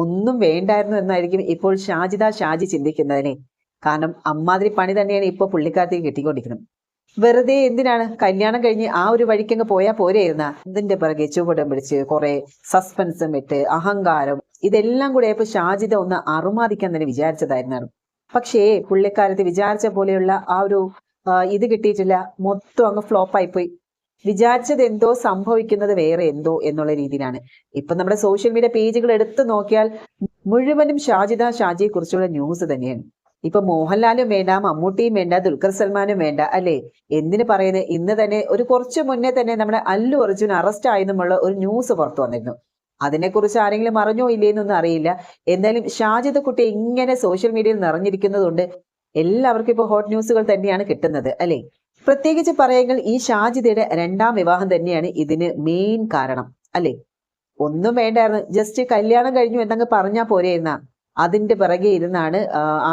ഒന്നും വേണ്ടായിരുന്നു എന്നായിരിക്കും ഇപ്പോൾ ഷാജിദ ഷാജി ചിന്തിക്കുന്നതിനെ. കാരണം അമ്മാതിരി പണി തന്നെയാണ് ഇപ്പോൾ പുള്ളിക്കാരത്തേക്ക് കിട്ടിക്കൊണ്ടിരിക്കുന്നത്. വെറുതെ എന്തിനാണ്? കല്യാണം കഴിഞ്ഞ് ആ ഒരു വഴിക്കങ്ങ് പോയാൽ പോരെയിരുന്ന ഇതിന്റെ പിറകെ ചുവടം പിടിച്ച് കുറെ സസ്പെൻസും ഇട്ട് അഹങ്കാരം ഇതെല്ലാം കൂടെ ഇപ്പൊ ഷാജിത ഒന്ന് അറുമാദിക്കാൻ തന്നെ വിചാരിച്ചതായിരുന്നു പക്ഷേ പുള്ളിക്കാരത്ത് വിചാരിച്ച പോലെയുള്ള ആ ഒരു ഇത് കിട്ടിയിട്ടില്ല. മൊത്തം അങ്ങ് ഫ്ലോപ്പായി പോയി വിചാരിച്ചത് എന്തോ സംഭവിക്കുന്നത് വേറെ എന്തോ എന്നുള്ള രീതിയിലാണ്. ഇപ്പൊ നമ്മുടെ സോഷ്യൽ മീഡിയ പേജുകൾ എടുത്തു നോക്കിയാൽ മുഴുവനും ഷാജിദ ഷാജിയെ കുറിച്ചുള്ള ന്യൂസ് തന്നെയാണ്. ഇപ്പൊ മോഹൻലാലും വേണ്ട മമ്മൂട്ടിയും വേണ്ട ദുൽഖർ സൽമാനും വേണ്ട അല്ലേ? എന്തിന് പറയുന്നത് ഇന്ന് തന്നെ ഒരു കുറച്ച് മുന്നേ തന്നെ നമ്മുടെ അല്ലു അർജുൻ അറസ്റ്റ് ആയെന്നുമുള്ള ഒരു ന്യൂസ് പുറത്തു വന്നിരുന്നു. അതിനെക്കുറിച്ച് ആരെങ്കിലും അറിഞ്ഞോ ഇല്ലേന്നൊന്നും അറിയില്ല. എന്തായാലും ഷാജിദ കുട്ടി ഇങ്ങനെ സോഷ്യൽ മീഡിയയിൽ നിറഞ്ഞിരിക്കുന്നതുകൊണ്ട് എല്ലാവർക്കും ഇപ്പോൾ ഹോട്ട് ന്യൂസുകൾ തന്നെയാണ് കിട്ടുന്നത് അല്ലേ? പ്രത്യേകിച്ച് പറയുമെങ്കിൽ ഈ ഷാജിദയുടെ രണ്ടാം വിവാഹം തന്നെയാണ് ഇതിന് മെയിൻ കാരണം അല്ലേ? ഒന്നും വേണ്ടായിരുന്നു. ജസ്റ്റ് കല്യാണം കഴിഞ്ഞു എന്നങ്ങ് പറഞ്ഞാൽ പോരെ എന്നാ. അതിന്റെ പിറകെ ഇരുന്നാണ്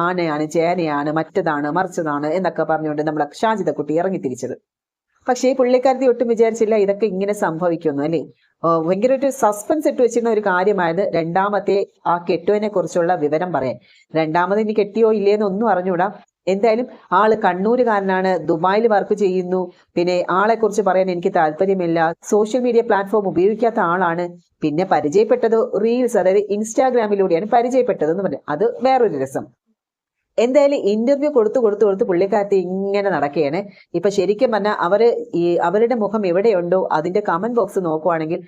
ആനയാണ് ചേനയാണ് മറ്റതാണ് മറിച്ചതാണ് എന്നൊക്കെ പറഞ്ഞുകൊണ്ട് നമ്മളെ ഷാജിത കുട്ടി ഇറങ്ങി തിരിച്ചത്. പക്ഷേ ഈ പുള്ളിക്കാരത്തി ഒട്ടും വിചാരിച്ചില്ല ഇതൊക്കെ ഇങ്ങനെ സംഭവിക്കുന്നു അല്ലേ? ഭയങ്കര ഒരു സസ്പെൻസ് ഇട്ട് വെച്ചിരുന്ന ഒരു കാര്യമായത് രണ്ടാമത്തെ ആ കെട്ടുവിനെ കുറിച്ചുള്ള വിവരം പറയാൻ. രണ്ടാമത് ഇനി കെട്ടിയോ ഇല്ലേന്ന് ഒന്നും അറിഞ്ഞൂടാ എന്തായാലും ആൾ കണ്ണൂരുകാരനാണ് ദുബായിൽ വർക്ക് ചെയ്യുന്നു. പിന്നെ ആളെ കുറിച്ച് പറയാൻ എനിക്ക് താല്പര്യമില്ല. സോഷ്യൽ മീഡിയ പ്ലാറ്റ്ഫോം ഉപയോഗിക്കാത്ത ആളാണ്. പിന്നെ പരിചയപ്പെട്ടത് റീൽസ് അതായത് ഇൻസ്റ്റാഗ്രാമിലൂടെയാണ് പരിചയപ്പെട്ടത് എന്ന് പറഞ്ഞു. അത് വേറൊരു രസം. എന്തായാലും ഇന്റർവ്യൂ കൊടുത്തു കൊടുത്തു കൊടുത്ത് പുള്ളിക്കാരത്തി ഇങ്ങനെ നടക്കുകയാണ്. ഇപ്പൊ ശരിക്കും പറഞ്ഞാൽ അവർ ഈ അവരുടെ മുഖം എവിടെയുണ്ടോ അതിന്റെ കമന്റ് ബോക്സ് നോക്കുവാണെങ്കിൽ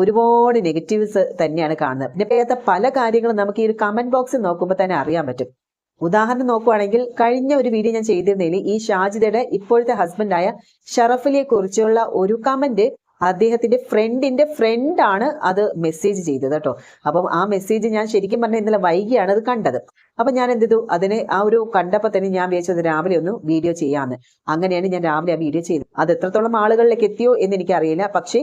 ഒരുപാട് നെഗറ്റീവ്സ് തന്നെയാണ് കാണുന്നത്. പിന്നെ പല കാര്യങ്ങളും നമുക്ക് ഈ ഒരു കമന്റ് ബോക്സ് നോക്കുമ്പോൾ തന്നെ അറിയാൻ പറ്റും. ഉദാഹരണം നോക്കുവാണെങ്കിൽ കഴിഞ്ഞ ഒരു വീഡിയോ ഞാൻ ചെയ്തിരുന്നതിൽ ഈ ഷാജിദയുടെ ഇപ്പോഴത്തെ ഹസ്ബൻഡായ ഷറഫലിയെ കുറിച്ചുള്ള ഒരു കമന്റ് അദ്ദേഹത്തിന്റെ ഫ്രണ്ടിന്റെ ഫ്രണ്ടാണ് അത് മെസ്സേജ് ചെയ്തത് കേട്ടോ. അപ്പം ആ മെസ്സേജ് ഞാൻ ശരിക്കും പറഞ്ഞാൽ ഇന്നലെ വൈകിയാണ് അത് കണ്ടത്. അപ്പൊ ഞാൻ എന്ത് ചെയ്തു? അതിനെ ആ ഒരു കണ്ടപ്പോൾ തന്നെ ഞാൻ വിചാരിച്ചത് രാവിലെ ഒന്ന് വീഡിയോ ചെയ്യാന്ന്. അങ്ങനെയാണ് ഞാൻ രാവിലെ ആ വീഡിയോ ചെയ്തത്. അത് എത്രത്തോളം ആളുകളിലേക്ക് എത്തിയോ എന്ന് എനിക്കറിയില്ല. പക്ഷേ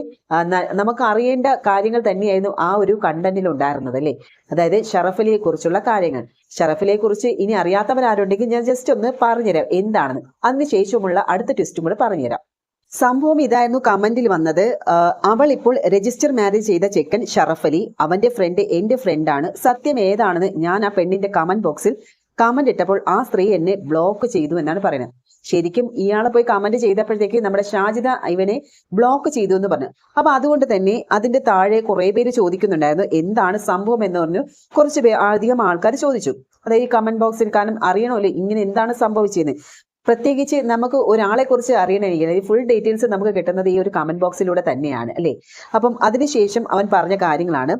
നമുക്ക് അറിയേണ്ട കാര്യങ്ങൾ തന്നെയായിരുന്നു ആ ഒരു കണ്ടന്റിൽ ഉണ്ടായിരുന്നത് അല്ലേ? അതായത് ഷറഫലിയെ കുറിച്ചുള്ള കാര്യങ്ങൾ. ഷറഫലിയെ കുറിച്ച് ഇനി അറിയാത്തവരാരുണ്ടെങ്കിൽ ഞാൻ ജസ്റ്റ് ഒന്ന് പറഞ്ഞുതരാം. എന്താണെന്ന്. അതിനുശേഷമുള്ള അടുത്ത ട്വിസ്റ്റും കൂടെ പറഞ്ഞുതരാം. സംഭവം ഇതായിരുന്നു കമന്റിൽ വന്നത്. അവൾ ഇപ്പോൾ രജിസ്റ്റർ മാരേജ് ചെയ്ത ചെക്കൻ ഷറഫ് അലി. അവന്റെ ഫ്രണ്ട് എന്റെ ഫ്രണ്ടാണ് സത്യം ഏതാണെന്ന് ഞാൻ ആ പെണ്ണിന്റെ കമന്റ് ബോക്സിൽ കമന്റ് ഇട്ടപ്പോൾ ആ സ്ത്രീ എന്നെ ബ്ലോക്ക് ചെയ്തു എന്നാണ് പറയുന്നത്. ശരിക്കും ഇയാളെ പോയി കമന്റ് ചെയ്തപ്പോഴത്തേക്ക് നമ്മുടെ ഷാജിദ ഇവനെ ബ്ലോക്ക് ചെയ്തു എന്ന് പറഞ്ഞു. അപ്പൊ അതുകൊണ്ട് തന്നെ അതിന്റെ താഴെ കുറെ പേര് ചോദിക്കുന്നുണ്ടായിരുന്നു എന്താണ് സംഭവം എന്ന് പറഞ്ഞു. കുറച്ച് അധികം ആൾക്കാർ ചോദിച്ചു. അതായത് ഈ കമന്റ് ബോക്സിൽ കാരണം അറിയണമല്ലോ ഇങ്ങനെ എന്താണ് സംഭവിച്ചതെന്ന് പ്രത്യേകിച്ച് നമുക്ക് ഒരാളെ കുറിച്ച് അറിയണമെങ്കിൽ ഈ ഫുൾ ഡീറ്റെയിൽസ് നമുക്ക് കിട്ടുന്നത് ഈ ഒരു കമന്റ് ബോക്സിലൂടെ തന്നെയാണ് അല്ലേ? അപ്പം അതിനുശേഷം അവൻ പറഞ്ഞ കാര്യങ്ങളാണ്.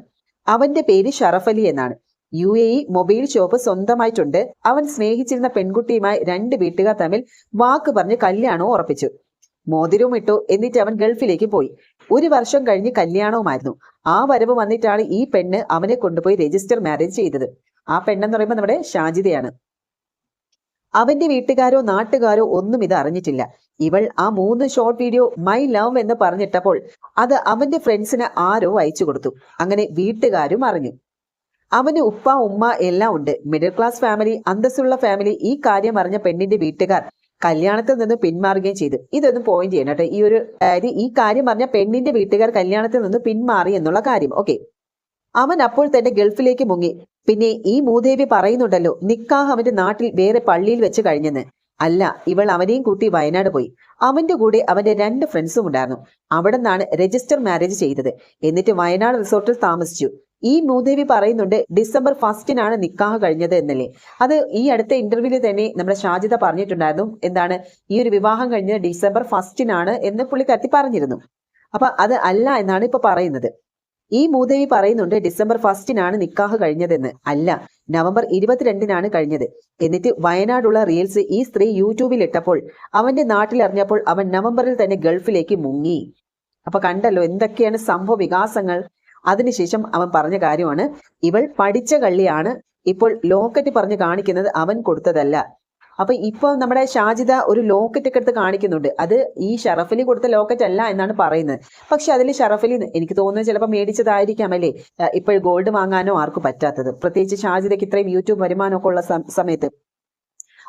അവന്റെ പേര് ഷറഫ് അലി എന്നാണ്. U A E mobile shop സ്വന്തമായിട്ടുണ്ട്. അവൻ സ്നേഹിച്ചിരുന്ന പെൺകുട്ടിയുമായി രണ്ട് വീട്ടുകാർ തമ്മിൽ വാക്ക് പറഞ്ഞ് കല്യാണവും ഉറപ്പിച്ചു. മോതിരവും ഇട്ടു. എന്നിട്ട് അവൻ ഗൾഫിലേക്ക് പോയി. ഒരു വർഷം കഴിഞ്ഞ് കല്യാണവുമായിരുന്നു. ആ വരവ് വന്നിട്ടാണ് ഈ പെണ്ണ് അവനെ കൊണ്ടുപോയി രജിസ്റ്റർ മാരേജ് ചെയ്തത്. ആ പെണ്ണെന്ന് പറയുമ്പോൾ നമ്മുടെ ഷാജിദയാണ് അവന്റെ വീട്ടുകാരോ നാട്ടുകാരോ ഒന്നും ഇത് അറിഞ്ഞിട്ടില്ല. ഇവൾ ആ മൂന്ന് ഷോർട്ട് വീഡിയോ മൈ ലവ് എന്ന് പറഞ്ഞിട്ടപ്പോൾ അത് അവന്റെ ഫ്രണ്ട്സിന് ആരോ അയച്ചു കൊടുത്തു. അങ്ങനെ വീട്ടുകാരും അറിഞ്ഞു. അവന് ഉപ്പ ഉമ്മ എല്ലാം ഉണ്ട്. മിഡിൽ ക്ലാസ് ഫാമിലി അന്തസ്സുള്ള ഫാമിലി ഈ കാര്യം അറിഞ്ഞ പെണ്ണിന്റെ വീട്ടുകാർ കല്യാണത്തിൽ നിന്ന് പിന്മാറുകയും ചെയ്തു. ഇതൊന്നും പോയിന്റ് ചെയ്യണം കേട്ടോ. ഈ ഒരു അതായത് ഈ കാര്യം പറഞ്ഞ പെണ്ണിന്റെ വീട്ടുകാർ കല്യാണത്തിൽ നിന്ന് പിന്മാറി എന്നുള്ള കാര്യം. ഓക്കെ അവൻ അപ്പോൾ തന്നെ ഗൾഫിലേക്ക് മുങ്ങി. പിന്നെ ഈ മൂദേവി പറയുന്നുണ്ടല്ലോ നിക്കാഹ് അവന്റെ നാട്ടിൽ വേറെ പള്ളിയിൽ വെച്ച് കഴിഞ്ഞെന്ന്. അല്ല ഇവൾ അവനെയും കൂട്ടി വയനാട് പോയി. അവന്റെ കൂടെ അവന്റെ രണ്ട് ഫ്രണ്ട്സും ഉണ്ടായിരുന്നു. അവിടെ നിന്നാണ് രജിസ്റ്റർ മാരേജ് ചെയ്തത്. എന്നിട്ട് വയനാട് റിസോർട്ടിൽ താമസിച്ചു. ഈ മൂദേവി പറയുന്നുണ്ട് ഡിസംബർ ഫസ്റ്റിനാണ് നിക്കാഹ് കഴിഞ്ഞത് എന്നല്ലേ. അത് ഈ അടുത്ത ഇന്റർവ്യൂവിൽ തന്നെ നമ്മുടെ ഷാജിത പറഞ്ഞിട്ടുണ്ടായിരുന്നു. എന്താണ് ഈ ഒരു വിവാഹം കഴിഞ്ഞത് ഡിസംബർ ഫസ്റ്റിനാണ് എന്ന് പുള്ളിക്കാരത്തി പറഞ്ഞിരുന്നു. അപ്പൊ അത് അല്ല എന്നാണ് ഇപ്പൊ പറയുന്നത്. ഈ മൂദേവി പറയുന്നുണ്ട് ഡിസംബർ ഫസ്റ്റിനാണ് നിക്കാഹ് കഴിഞ്ഞതെന്ന്. അല്ല നവംബർ ഇരുപത്തിരണ്ടിനാണ് കഴിഞ്ഞത്. എന്നിട്ട് വയനാടുള്ള റീൽസ് ഈ സ്ത്രീ യൂട്യൂബിൽ ഇട്ടപ്പോൾ അവന്റെ നാട്ടിൽ അറിഞ്ഞപ്പോൾ അവൻ നവംബറിൽ തന്നെ ഗൾഫിലേക്ക് മുങ്ങി. അപ്പൊ കണ്ടല്ലോ എന്തൊക്കെയാണ് സംഭവ വികാസങ്ങൾ. അതിനുശേഷം അവൻ പറഞ്ഞ കാര്യമാണ് ഇവൾ പഠിച്ച കള്ളിയാണ്. ഇപ്പോൾ ലോക്കറ്റ് പറഞ്ഞ് കാണിക്കുന്നത് അവൻ കൊടുത്തതല്ല. അപ്പൊ ഇപ്പോൾ നമ്മുടെ ഷാജിദ ഒരു ലോക്കറ്റ് ഒക്കെ എടുത്ത് കാണിക്കുന്നുണ്ട്. അത് ഈ ഷറഫലി കൊടുത്ത ലോക്കറ്റ് അല്ല എന്നാണ് പറയുന്നത്. പക്ഷെ അതിൽ ഷറഫലി എനിക്ക് തോന്നുന്നത് ചിലപ്പോൾ മേടിച്ചതായിരിക്കാം അല്ലേ? ഇപ്പോൾ ഗോൾഡ് വാങ്ങാനോ ആർക്കും പറ്റാത്തത്. പ്രത്യേകിച്ച് ഷാജിദയ്ക്ക് ഇത്രയും യൂട്യൂബ് വരുമാനമൊക്കെ ഉള്ള സമയത്ത്.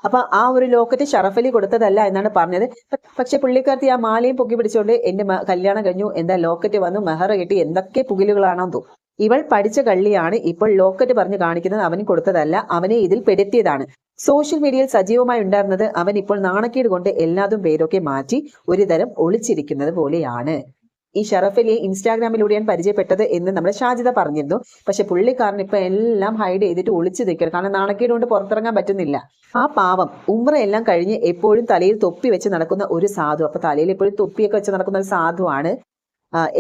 അപ്പൊ ആ ഒരു ലോക്കറ്റ് ഷറഫലി കൊടുത്തതല്ല എന്നാണ് പറഞ്ഞത്. പക്ഷെ പുള്ളിക്കാരത്തി ആ മാലയും പൊക്കി പിടിച്ചുകൊണ്ട് എന്റെ കല്യാണം കഴിഞ്ഞു. എന്താ ലോക്കറ്റ് വന്നു? മെഹർ കിട്ടി എന്തൊക്കെ പുകിലുകളാണോ തോന്നും ഇവൾ പഠിച്ച കള്ളിയാണ് ഇപ്പോൾ ലോക്കറ്റ് പറഞ്ഞു കാണിക്കുന്നത്. അവന് കൊടുത്തതല്ല. അവനെ ഇതിൽ പെടുത്തിയതാണ്. സോഷ്യൽ മീഡിയയിൽ സജീവമായി ഉണ്ടായിരുന്നത് അവൻ ഇപ്പോൾ നാണക്കേട് കൊണ്ട് എല്ലാതും പേരൊക്കെ മാറ്റി ഒരു തരം ഒളിച്ചിരിക്കുന്നത് പോലെയാണ്. ഈ ഷറഫലിയെ ഇൻസ്റ്റാഗ്രാമിലൂടെ ഞാൻ പരിചയപ്പെട്ടത് എന്ന് നമ്മുടെ ഷാജിത പറഞ്ഞിരുന്നു. പക്ഷെ പുള്ളിക്കാരൻ ഇപ്പൊ എല്ലാം ഹൈഡ് ചെയ്തിട്ട് ഒളിച്ചു നിൽക്കണം കാരണം നാണക്കേട് കൊണ്ട് പുറത്തിറങ്ങാൻ പറ്റുന്നില്ല. ആ പാവം ഉമ്ര എല്ലാം കഴിഞ്ഞ് എപ്പോഴും തലയിൽ തൊപ്പി വെച്ച് നടക്കുന്ന ഒരു സാധു. അപ്പൊ തലയിൽ എപ്പോഴും തൊപ്പിയൊക്കെ വെച്ച് നടക്കുന്ന ഒരു സാധുവാണ്.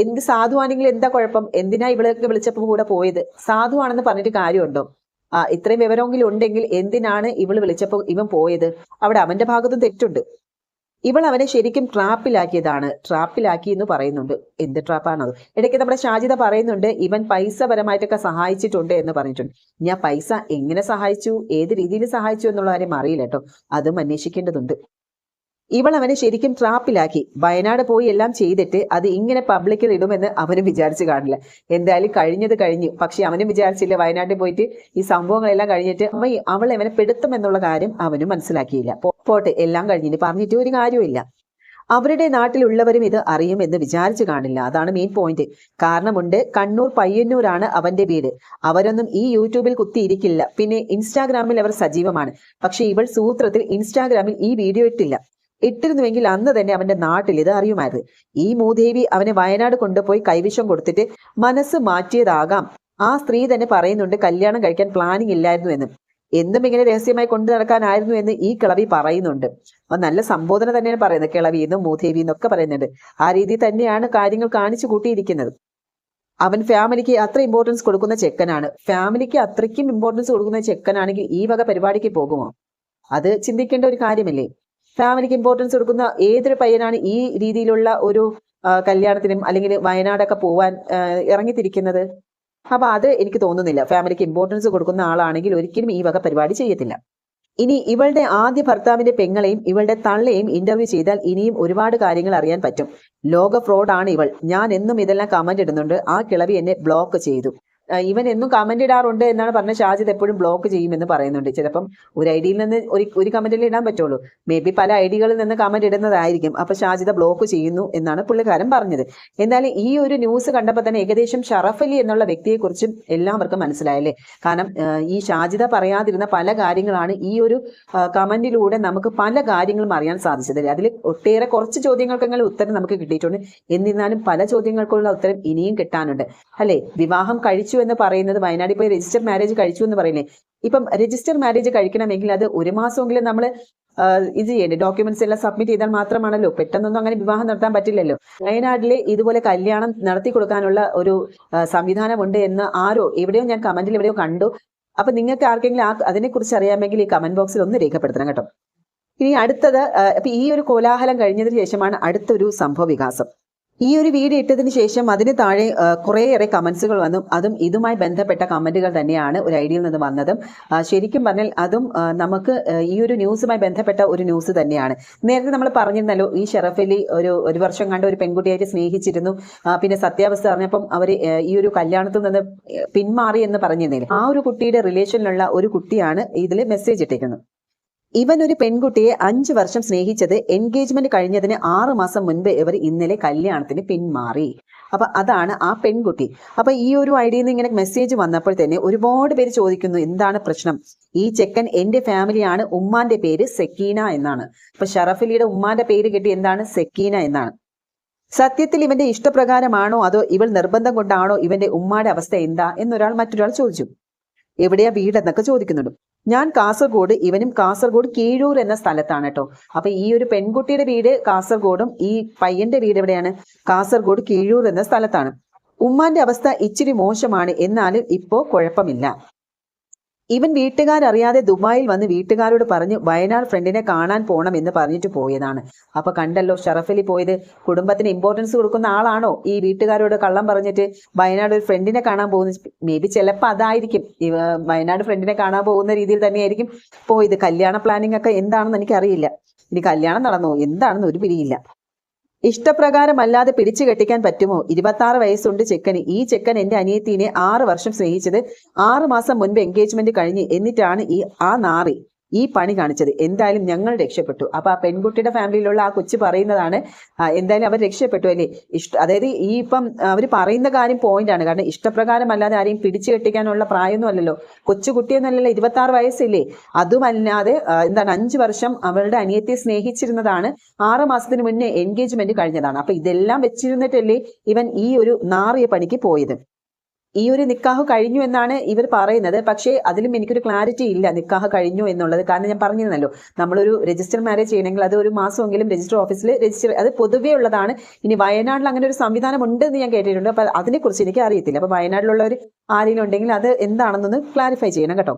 എന്ത് സാധുവാണെങ്കിൽ എന്താ കുഴപ്പം? എന്തിനാ ഇവിടെയൊക്കെ വിളിച്ചപ്പോൾ കൂടെ പോയത്? സാധുവാണെന്ന് പറഞ്ഞിട്ട് കാര്യമുണ്ടോ? ഇത്രയും വിവരമെങ്കിലും ഉണ്ടെങ്കിൽ എന്തിനാണ് ഇവൾ വിളിച്ചപ്പോൾ ഇവൻ പോയത്? അവിടെ അവന്റെ ഭാഗത്തും തെറ്റുണ്ട്. ഇവൾ അവനെ ശരിക്കും ട്രാപ്പിലാക്കിയതാണ്. ട്രാപ്പിലാക്കി എന്ന് പറയുന്നുണ്ട്. എന്ത് ട്രാപ്പാണത്? ഇടയ്ക്ക് നമ്മുടെ ഷാജിത പറയുന്നുണ്ട് ഇവൻ പൈസ പരമായിട്ടൊക്കെ സഹായിച്ചിട്ടുണ്ട് എന്ന് പറഞ്ഞിട്ടുണ്ട്. ഞാൻ പൈസ എങ്ങനെ സഹായിച്ചു? ഏത് രീതിയിൽ സഹായിച്ചു എന്നുള്ള കാര്യം അറിയില്ല കേട്ടോ. അതും അന്വേഷിക്കേണ്ടതുണ്ട്. ഇവൾ അവനെ ശരിക്കും ട്രാപ്പിലാക്കി. വയനാട് പോയി എല്ലാം ചെയ്തിട്ട് അത് ഇങ്ങനെ പബ്ലിക്കിൽ ഇടുമെന്ന് അവനും വിചാരിച്ചു കാണില്ല. എന്തായാലും കഴിഞ്ഞത് കഴിഞ്ഞു. പക്ഷെ അവനും വിചാരിച്ചില്ല വയനാട്ടിൽ പോയിട്ട് ഈ സംഭവങ്ങളെല്ലാം കഴിഞ്ഞിട്ട് അവ അവൾ അവനെ പെടുത്തും എന്നുള്ള കാര്യം അവനും മനസ്സിലാക്കിയില്ല. പോട്ടെ എല്ലാം കഴിഞ്ഞിട്ട് പറഞ്ഞിട്ട് ഒരു കാര്യമില്ല അവരുടെ നാട്ടിലുള്ളവരും ഇത് അറിയുമെന്ന് വിചാരിച്ചു കാണില്ല. അതാണ് മെയിൻ പോയിന്റ് കാരണമുണ്ട് കണ്ണൂർ പയ്യന്നൂരാണ് അവന്റെ വീട്. അവരൊന്നും ഈ യൂട്യൂബിൽ കുത്തിയിരിക്കില്ല. പിന്നെ ഇൻസ്റ്റാഗ്രാമിൽ അവർ സജീവമാണ്. പക്ഷെ ഇവൾ സൂത്രത്തിൽ ഇൻസ്റ്റാഗ്രാമിൽ ഈ വീഡിയോ ഇട്ടില്ല. ഇട്ടിരുന്നുവെങ്കിൽ അന്ന് തന്നെ അവന്റെ നാട്ടിൽ ഇത് അറിയുമായിരുന്നു. ഈ മൂദേവി അവനെ വയനാട് കൊണ്ടുപോയി കൈവിഷം കൊടുത്തിട്ട് മനസ്സ് മാറ്റിയതാകാം. ആ സ്ത്രീ തന്നെ പറയുന്നുണ്ട് കല്യാണം കഴിക്കാൻ പ്ലാനിങ് ഇല്ലായിരുന്നു എന്ന്. എന്നും ഇങ്ങനെ രഹസ്യമായി കൊണ്ടു നടക്കാനായിരുന്നു എന്ന് ഈ കിളവി പറയുന്നുണ്ട്. അപ്പൊ നല്ല സംബോധന തന്നെയാണ് പറയുന്നത് കിളവി എന്നും മൂദേവി എന്നൊക്കെ പറയുന്നുണ്ട്. ആ രീതിയിൽ തന്നെയാണ് കാര്യങ്ങൾ കാണിച്ചു കൂട്ടിയിരിക്കുന്നത്. അവൻ ഫാമിലിക്ക് അത്ര ഇമ്പോർട്ടൻസ് കൊടുക്കുന്ന ചെക്കനാണ്. ഫാമിലിക്ക് അത്രയ്ക്കും ഇമ്പോർട്ടൻസ് കൊടുക്കുന്ന ചെക്കനാണെങ്കിൽ ഈ വക പരിപാടിക്ക് പോകുമോ? അത് ചിന്തിക്കേണ്ട ഒരു കാര്യമല്ലേ? ഫാമിലിക്ക് ഇമ്പോർട്ടൻസ് കൊടുക്കുന്ന ഏതൊരു പയ്യനാണ് ഈ രീതിയിലുള്ള ഒരു കല്യാണത്തിനും അല്ലെങ്കിൽ വയനാടൊക്കെ പോവാൻ ഇറങ്ങിത്തിരിക്കുന്നത്? അപ്പൊ അത് എനിക്ക് തോന്നുന്നില്ല. ഫാമിലിക്ക് ഇമ്പോർട്ടൻസ് കൊടുക്കുന്ന ആളാണെങ്കിൽ ഒരിക്കലും ഈ വക പരിപാടി ചെയ്യത്തില്ല. ഇനി ഇവളുടെ ആദ്യ ഭർത്താവിന്റെ പെങ്ങളെയും ഇവളുടെ തള്ളയെയും ഇന്റർവ്യൂ ചെയ്താൽ ഇനിയും ഒരുപാട് കാര്യങ്ങൾ അറിയാൻ പറ്റും. ലോക ഫ്രോഡാണ് ഇവൾ. ഞാൻ എന്നും ഇതെല്ലാം കമന്റ് ഇടുന്നുണ്ട്. ആ കിളവി എന്നെ ബ്ലോക്ക് ചെയ്തു. ഇവൻ എന്നും കമന്റ് ഇടാറുണ്ട് എന്നാണ് പറഞ്ഞ ഷാജിദ് എപ്പോഴും ബ്ലോക്ക് ചെയ്യുമെന്ന് പറയുന്നുണ്ട്. ചിലപ്പം ഒരു ഐ ഡിയിൽ നിന്ന് ഒരു ഒരു കമന്റിൽ ഇടാൻ പറ്റുള്ളൂ. മേ ബി പല ഐഡികളിൽ നിന്ന് കമന്റ് ഇടുന്നതായിരിക്കും. അപ്പൊ ഷാജിദ ബ്ലോക്ക് ചെയ്യുന്നു എന്നാണ് പുള്ളിക്കാരൻ പറഞ്ഞത്. എന്തായാലും ഈ ഒരു ന്യൂസ് കണ്ടപ്പോൾ തന്നെ ഏകദേശം ഷറഫ് അലി എന്നുള്ള വ്യക്തിയെക്കുറിച്ചും എല്ലാവർക്കും മനസ്സിലായല്ലേ? കാരണം ഈ ഷാജിദ പറയാതിരുന്ന പല കാര്യങ്ങളാണ് ഈ ഒരു കമന്റിലൂടെ നമുക്ക് പല കാര്യങ്ങളും അറിയാൻ സാധിച്ചത് അതിൽ ഒട്ടേറെ കുറച്ച് ചോദ്യങ്ങൾക്കെങ്കിലും ഉത്തരം നമുക്ക് കിട്ടിയിട്ടുണ്ട്. എന്നിരുന്നാലും പല ചോദ്യങ്ങൾക്കുള്ള ഉത്തരം ഇനിയും കിട്ടാനുണ്ട്. അല്ലെ? വിവാഹം കഴിച്ചു എന്ന് പറയുന്നത് വയനാട് പോയി രജിസ്റ്റർ മാരേജ് കഴിച്ചു എന്ന് പറയില്ലേ ഇപ്പം രജിസ്റ്റർ മാരേജ് കഴിക്കണമെങ്കിൽ അത് ഒരു മാസമെങ്കിലും നമ്മൾ ഇത് ചെയ്യേണ്ടത് ഡോക്യുമെന്റ്സ് എല്ലാം സബ്മിറ്റ് ചെയ്താൽ മാത്രമാണല്ലോ? പെട്ടെന്നൊന്നും അങ്ങനെ വിവാഹം നടത്താൻ പറ്റില്ലല്ലോ. വയനാട്ടിൽ ഇതുപോലെ കല്യാണം നടത്തി കൊടുക്കാനുള്ള ഒരു സംവിധാനമുണ്ട് എന്ന് ആരോ എവിടെയോ ഞാൻ കമന്റിൽ എവിടെയോ കണ്ടു. അപ്പൊ നിങ്ങൾക്ക് ആർക്കെങ്കിലും ആ അതിനെക്കുറിച്ച് അറിയാമെങ്കിൽ ഈ കമന്റ് ബോക്സിൽ ഒന്ന് രേഖപ്പെടുത്തണം കേട്ടോ. ഇനി അടുത്തത് ഈ ഒരു കോലാഹലം കഴിഞ്ഞതിന് ശേഷമാണ് അടുത്തൊരു സംഭവ വികാസം ഈ ഒരു വീഡിയോ ഇട്ടതിന് ശേഷം അതിന് താഴെ കുറേയേറെ കമൻസുകൾ വന്നു. അതും ഇതുമായി ബന്ധപ്പെട്ട കമന്റുകൾ തന്നെയാണ് ഒരു ഐഡിയയിൽ നിന്ന് വന്നതും. ശരിക്കും പറഞ്ഞാൽ അതും നമുക്ക് ഈ ഒരു ന്യൂസുമായി ബന്ധപ്പെട്ട ഒരു ന്യൂസ് തന്നെയാണ്. നേരത്തെ നമ്മൾ പറഞ്ഞിരുന്നല്ലോ ഈ ഷെറഫലി ഒരു ഒരു വർഷം കണ്ട ഒരു പെൺകുട്ടിയായിട്ട് സ്നേഹിച്ചിരുന്നു. പിന്നെ സത്യാവസ്ഥ അറിഞ്ഞപ്പം അവർ ഈ ഒരു കല്യാണത്തിൽ നിന്ന് പിന്മാറി എന്ന് പറഞ്ഞിരുന്നില്ല? ആ ഒരു കുട്ടിയുടെ റിലേഷനിലുള്ള ഒരു കുട്ടിയാണ് ഇതിൽ മെസ്സേജ് ഇട്ടിരിക്കുന്നത്. ഇവൻ ഒരു പെൺകുട്ടിയെ അഞ്ചു വർഷം സ്നേഹിച്ചത് എൻഗേജ്മെന്റ് കഴിഞ്ഞതിന് ആറ് മാസം മുൻപ് ഇവർ ഇന്നലെ കല്യാണത്തിന് പിന്മാറി. അപ്പൊ അതാണ് ആ പെൺകുട്ടി. അപ്പൊ ഈ ഒരു ഐഡിയിൽ നിന്ന് ഇങ്ങനെ മെസ്സേജ് വന്നപ്പോൾ തന്നെ ഒരുപാട് പേര് ചോദിക്കുന്നു എന്താണ് പ്രശ്നം? ഈ ചെക്കൻ എന്റെ ഫാമിലിയാണ് ഉമ്മാന്റെ പേര് സെക്കീന എന്നാണ്. അപ്പൊ ഷറഫലിയുടെ ഉമ്മാന്റെ പേര് കിട്ടി എന്താണ്? സെക്കീന എന്നാണ്. സത്യത്തിൽ ഇവന്റെ ഇഷ്ടപ്രകാരമാണോ അതോ ഇവൾ നിർബന്ധം കൊണ്ടാണോ ഇവന്റെ ഉമ്മാടെ അവസ്ഥ എന്താ എന്നൊരാൾ മറ്റൊരാൾ ചോദിച്ചു. എവിടെയാ വീടെന്നൊക്കെ ചോദിക്കുന്നുണ്ട്. ഞാൻ കാസർഗോഡ് ഇവനും കാസർഗോഡ് കീഴൂർ എന്ന സ്ഥലത്താണ് കേട്ടോ അപ്പൊ ഈ ഒരു പെൺകുട്ടിയുടെ വീട് കാസർഗോഡും ഈ പയ്യന്റെ വീട് എവിടെയാണ്? കാസർഗോഡ് കീഴൂർ എന്ന സ്ഥലത്താണ്. ഉമ്മാന്റെ അവസ്ഥ ഇച്ചിരി മോശമാണ് എന്നാലും ഇപ്പോ കുഴപ്പമില്ല. ഇവൻ വീട്ടുകാരറിയാതെ ദുബായിൽ വന്ന് വീട്ടുകാരോട് പറഞ്ഞ് വയനാട് ഫ്രണ്ടിനെ കാണാൻ പോകണം എന്ന് പറഞ്ഞിട്ട് പോയതാണ്. അപ്പൊ കണ്ടല്ലോ ഷറഫലി പോയത് കുടുംബത്തിന് ഇമ്പോർട്ടൻസ് കൊടുക്കുന്ന ആളാണോ? ഈ വീട്ടുകാരോട് കള്ളം പറഞ്ഞിട്ട് വയനാട് ഒരു ഫ്രണ്ടിനെ കാണാൻ പോകുന്ന മേ ബി ചിലപ്പോൾ അതായിരിക്കും. വയനാട് ഫ്രണ്ടിനെ കാണാൻ പോകുന്ന രീതിയിൽ തന്നെയായിരിക്കും. പോയത് കല്യാണ പ്ലാനിംഗ് ഒക്കെ എന്താണെന്ന് എനിക്കറിയില്ല. ഇനി കല്യാണം നടന്നോ? എന്താണെന്ന് ഒരു പിടിയില്ല ഇഷ്ടപ്രകാരമല്ലാതെ പിടിച്ചു കെട്ടിക്കാൻ പറ്റുമോ? ഇരുപത്തി വയസ്സുണ്ട് ചെക്കന്. ഈ ചെക്കൻ എന്റെ അനിയത്തിനെ ആറ് വർഷം സ്നേഹിച്ചത് ആറ് മാസം മുൻപ് എൻഗേജ്മെന്റ് കഴിഞ്ഞ് എന്നിട്ടാണ് ഈ ആ നാറി. ഈ പണി കാണിച്ചത്. എന്തായാലും ഞങ്ങൾ രക്ഷപ്പെട്ടു. അപ്പൊ ആ പെൺകുട്ടിയുടെ ഫാമിലിയിലുള്ള ആ കൊച്ചു പറയുന്നതാണ് എന്തായാലും അവർ രക്ഷപ്പെട്ടു അല്ലേ? ഇഷ്ട അതായത് ഈ ഇപ്പം അവർ പറയുന്ന കാര്യം പോയിന്റ് ആണ്. കാരണം ഇഷ്ടപ്രകാരം അല്ലാതെ ആരെയും പിടിച്ചു കെട്ടിക്കാനുള്ള പ്രായമൊന്നും അല്ലല്ലോ. കൊച്ചുകുട്ടിയെന്നല്ലല്ലോ ഇരുപത്തി ആറ് വയസ്സില്ലേ? അതുമല്ലാതെ എന്താണ് അഞ്ചു വർഷം അവളുടെ അനിയത്തെ സ്നേഹിച്ചിരുന്നതാണ്. ആറ് മാസത്തിന് മുന്നേ എൻഗേജ്മെന്റ് കഴിഞ്ഞതാണ്. അപ്പൊ ഇതെല്ലാം വെച്ചിരുന്നിട്ടല്ലേ ഇവൻ ഈ ഒരു നാറിയ പണിക്ക് പോയത്. ഈ ഒരു നിക്കാഹ് കഴിഞ്ഞു എന്നാണ് ഇവർ പറയുന്നത്. പക്ഷേ അതിലും എനിക്കൊരു ക്ലാരിറ്റി ഇല്ല നിക്കാഹ് കഴിഞ്ഞു എന്നുള്ളത്. കാരണം ഞാൻ പറഞ്ഞിരുന്നല്ലോ നമ്മളൊരു രജിസ്റ്റർ മാരേജ് ചെയ്യണമെങ്കിൽ അത് ഒരു മാസമെങ്കിലും രജിസ്റ്റർ ഓഫീസിൽ രജിസ്റ്റർ അത് പൊതുവേ ഉള്ളതാണ്. ഇനി വയനാട്ടിൽ അങ്ങനെ ഒരു സംവിധാനം ഉണ്ട് എന്ന് ഞാൻ കേട്ടിട്ടുണ്ട്. അപ്പൊ അതിനെക്കുറിച്ച് എനിക്ക് അറിയത്തില്ല അപ്പൊ വയനാട്ടിലുള്ളവർ ആരെങ്കിലും ഉണ്ടെങ്കിൽ അത് എന്താണെന്നൊന്ന് ക്ലാരിഫൈ ചെയ്യണം കേട്ടോ.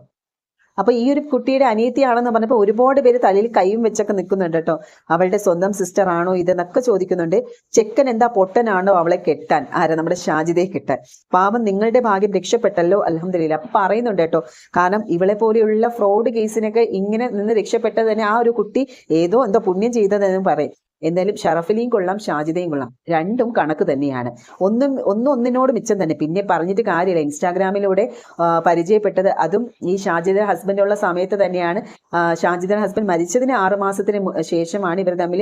അപ്പൊ ഈ ഒരു കുട്ടിയുടെ അനിയത്തിയാണെന്ന് പറഞ്ഞപ്പോൾ ഒരുപാട് പേര് തലയിൽ കൈയും വെച്ചൊക്കെ നിൽക്കുന്നുണ്ട് കേട്ടോ. അവളുടെ സ്വന്തം സിസ്റ്റർ ആണോ ഇതെന്നൊക്കെ ചോദിക്കുന്നുണ്ട്. ചെക്കൻ എന്താ പൊട്ടനാണോ അവളെ കെട്ടാൻ? ആരാ നമ്മുടെ ഷാജിദയെ കെട്ടാൻ? പാവം നിങ്ങളുടെ ഭാഗ്യം രക്ഷപ്പെട്ടല്ലോ അലഹമില്ല അപ്പൊ പറയുന്നുണ്ട് കേട്ടോ കാരണം ഇവളെ പോലെയുള്ള ഫ്രോഡ് കേസിനൊക്കെ ഇങ്ങനെ നിന്ന് രക്ഷപ്പെട്ടതന്നെ ആ ഒരു കുട്ടി ഏതോ എന്തോ പുണ്യം ചെയ്തതെന്ന് പറയും. എന്തായാലും ഷറഫലിയും കൊള്ളാം ഷാജിദയും കൊള്ളാം. രണ്ടും കണക്ക് തന്നെയാണ്. ഒന്നും ഒന്നും ഒന്നിനോട് മിച്ചം തന്നെ. പിന്നെ പറഞ്ഞിട്ട് കാര്യമില്ല. ഇൻസ്റ്റാഗ്രാമിലൂടെ പരിചയപ്പെട്ടത് അതും ഈ ഷാജിദ ഹസ്ബൻഡുള്ള സമയത്ത് തന്നെയാണ്. ഷാജിദ ഹസ്ബൻഡ് മരിച്ചതിന് ആറ് മാസത്തിന് ശേഷമാണ് ഇവർ തമ്മിൽ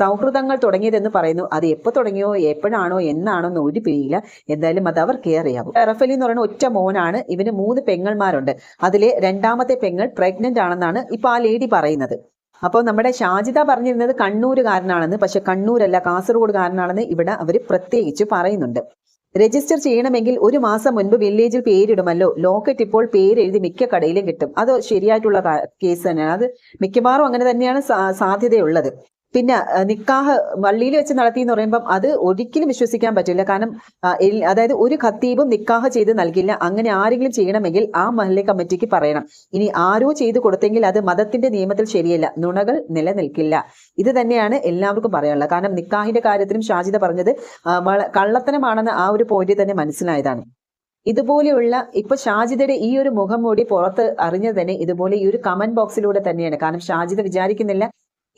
സൗഹൃദങ്ങൾ തുടങ്ങിയതെന്ന് പറയുന്നു. അത് എപ്പോൾ തുടങ്ങിയോ എപ്പോഴാണോ എന്നാണോ എന്ന് ഒരു പിരിയില്ല എന്തായാലും അത് അവർ കെയർ അറിയാവും ഷറഫലി എന്ന് പറയുന്ന ഒറ്റ മോനാണ്. ഇവന് മൂന്ന് പെങ്ങന്മാരുണ്ട്. അതിലെ രണ്ടാമത്തെ പെങ്ങൾ പ്രഗ്നന്റ് ആണെന്നാണ് ഇപ്പൊ ആ ലേഡി പറയുന്നത്. അപ്പോൾ നമ്മുടെ ഷാജിത പറഞ്ഞിരുന്നത് കണ്ണൂരുകാരനാണെന്ന് പക്ഷെ കണ്ണൂരല്ല കാസർഗോഡുകാരനാണെന്ന് ഇവിടെ അവർ പ്രത്യേകിച്ച് പറയുന്നുണ്ട്. രജിസ്റ്റർ ചെയ്യണമെങ്കിൽ ഒരു മാസം മുൻപ് വില്ലേജിൽ പേരിടുമല്ലോ. ലോക്കറ്റ് ഇപ്പോൾ പേരെഴുതി മിക്ക കടയിലും കിട്ടും. അത് ശരിയായിട്ടുള്ള കേസ് തന്നെയാണ്. അത് മിക്കവാറും അങ്ങനെ തന്നെയാണ് സാധ്യതയുള്ളത്. പിന്നെ നിക്കാഹ് വള്ളിയിൽ വെച്ച് നടത്തി എന്ന് പറയുമ്പം അത് ഒരിക്കലും വിശ്വസിക്കാൻ പറ്റില്ല. കാരണം അതായത് ഒരു ഖത്തീബും നിക്കാഹ് ചെയ്ത് നൽകില്ല. അങ്ങനെ ആരെങ്കിലും ചെയ്യണമെങ്കിൽ ആ മഹല്ലെ കമ്മിറ്റിക്ക് പറയണം. ഇനി ആരോ ചെയ്തു കൊടുത്തെങ്കിൽ അത് മതത്തിന്റെ നിയമത്തിൽ ശരിയല്ല. നുണകൾ നിലനിൽക്കില്ല. ഇത് തന്നെയാണ് എല്ലാവർക്കും പറയാനുള്ളത്. കാരണം നിക്കാഹിന്റെ കാര്യത്തിലും ഷാജിദ പറഞ്ഞത് കള്ളത്തനമാണെന്ന് ആ ഒരു പോയിന്റ് തന്നെ മനസ്സിലായതാണ്. ഇതുപോലെയുള്ള ഇപ്പൊ ഷാജിദയുടെ ഈ ഒരു മുഖം മൂടി പുറത്ത് അറിഞ്ഞത് തന്നെ ഇതുപോലെ ഈ ഒരു കമന്റ് ബോക്സിലൂടെ തന്നെയാണ്. കാരണം ഷാജിദ വിചാരിക്കുന്നില്ല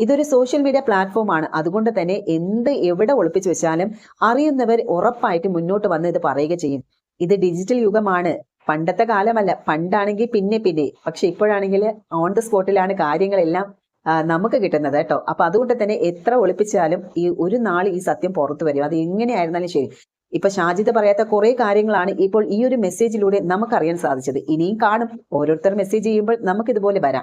ഇതൊരു സോഷ്യൽ മീഡിയ പ്ലാറ്റ്ഫോമാണ് അതുകൊണ്ട് തന്നെ എന്ത് എവിടെ ഒളിപ്പിച്ചു വെച്ചാലും അറിയുന്നവർ ഉറപ്പായിട്ട് മുന്നോട്ട് വന്ന് ഇത് പറയുക ചെയ്യും. ഇത് ഡിജിറ്റൽ യുഗമാണ്. പണ്ടത്തെ കാലമല്ല. പണ്ടാണെങ്കിൽ പിന്നെ പിന്നെ. പക്ഷെ ഇപ്പോഴാണെങ്കിൽ ഓൺ ദ സ്പോട്ടിലാണ് കാര്യങ്ങളെല്ലാം നമുക്ക് കിട്ടുന്നത് കേട്ടോ. അപ്പൊ അതുകൊണ്ട് തന്നെ എത്ര ഒളിപ്പിച്ചാലും ഈ ഒരു നാൾ ഈ സത്യം പുറത്തു വരും. അത് എങ്ങനെയായിരുന്നാലും ശരി. ഇപ്പൊ ഷാജിദ് പറയാത്ത കുറെ കാര്യങ്ങളാണ് ഇപ്പോൾ ഈ ഒരു മെസ്സേജിലൂടെ നമുക്കറിയാൻ സാധിച്ചത്. ഇനിയും കാണും. ഓരോരുത്തർ മെസ്സേജ് ചെയ്യുമ്പോൾ നമുക്ക് ഇതുപോലെ വരാം.